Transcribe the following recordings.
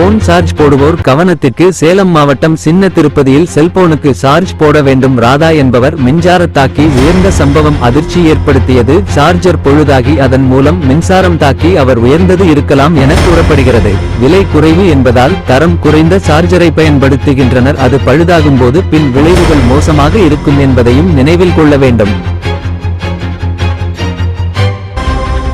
Phone charge போடுவோர் கவனத்திற்கு சேலம் மாவட்டம் சின்ன திருப்பதியில் செல்போனுக்கு சார்ஜ் போட வேண்டும். ராதா என்பவர் மின்சார தாக்கி உயர்ந்த சம்பவம் அதிர்ச்சி ஏற்படுத்தியது. சார்ஜர் பொழுதாகி அதன் மூலம் மின்சாரம் தாக்கி அவர் உயர்ந்தது இருக்கலாம் என கூறப்படுகிறது. விலை குறைவு என்பதால் தரம் குறைந்த சார்ஜரை பயன்படுத்துகின்றனர். அது பழுதாகும் போது பின் விளைவுகள் மோசமாக இருக்கும் என்பதையும் நினைவில் கொள்ள வேண்டும்.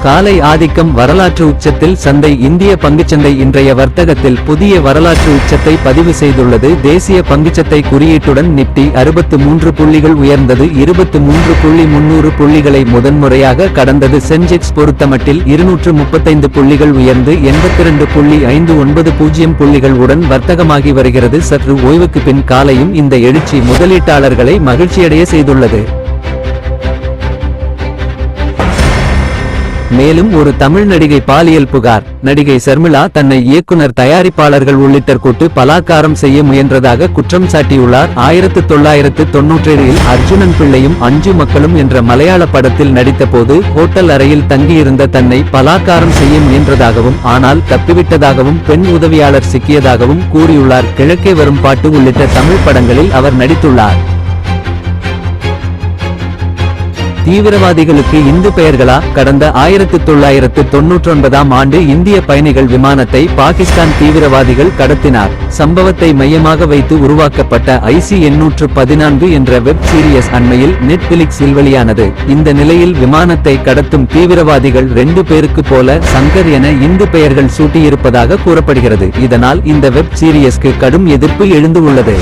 காலை ஆதிக்கம் வரலாற்று உச்சத்தில் சந்தை இந்திய பங்குச்சந்தை இன்றைய வர்த்தகத்தில் புதிய வரலாற்று உச்சத்தை பதிவு செய்துள்ளது. தேசிய பங்குச்சத்தை குறியீட்டுடன் நிப்டி அறுபத்து மூன்று புள்ளிகள் உயர்ந்தது. இருபத்து மூன்று புள்ளி முன்னூறு புள்ளிகளை முதன்முறையாக கடந்தது. சென்செக்ஸ் பொறுத்தமட்டில் இருநூற்று முப்பத்தைந்து புள்ளிகள் உயர்ந்து எண்பத்திரண்டு புள்ளி ஐந்து ஒன்பது பூஜ்ஜியம் புள்ளிகள் உடன் வர்த்தகமாகி வருகிறது. சற்று ஓய்வுக்கு பின் காலையும் இந்த எழுச்சி முதலீட்டாளர்களை மகிழ்ச்சியடைய செய்துள்ளது. மேலும் ஒரு தமிழ் நடிகை பாலியல் புகார். நடிகை சர்மிளா தன்னை இயக்குனர் தயாரிப்பாளர்கள் உள்ளிட்ட கூட்டு பலாக்காரம் செய்ய முயன்றதாக குற்றம் சாட்டியுள்ளார். ஆயிரத்து தொள்ளாயிரத்து தொன்னூற்றேழில் அர்ஜுனன் பிள்ளையும் அஞ்சு மக்களும் என்ற மலையாள படத்தில் நடித்தபோது ஹோட்டல் அறையில் தங்கியிருந்த தன்னை பலாக்காரம் செய்ய முயன்றதாகவும் ஆனால் தப்பிவிட்டதாகவும் பெண் உதவியாளர் சிக்கியதாகவும் கூறியுள்ளார். கிழக்கே வரும் பாட்டு உள்ளிட்ட தமிழ் படங்களில் அவர் நடித்துள்ளார். தீவிரவாதிகளுக்கு இந்து பெயர்களா? கடந்த ஆயிரத்து தொள்ளாயிரத்து தொன்னூற்றொன்பதாம் ஆண்டு இந்திய பயணிகள் விமானத்தை பாகிஸ்தான் தீவிரவாதிகள் கடத்தினார். சம்பவத்தை மையமாக வைத்து உருவாக்கப்பட்ட ஐசி எண்ணூற்று பதினான்கு என்ற வெப் சீரியஸ் அண்மையில் நெட்பிலிக்ஸில் வெளியானது இந்த நிலையில் விமானத்தை கடத்தும் தீவிரவாதிகள் ரெண்டு பேருக்கு போல சங்கர் என இந்து பெயர்கள் சூட்டியிருப்பதாக கூறப்படுகிறது. இதனால் இந்த வெப் சீரியஸ்க்கு கடும் எதிர்ப்பு எழுந்து உள்ளது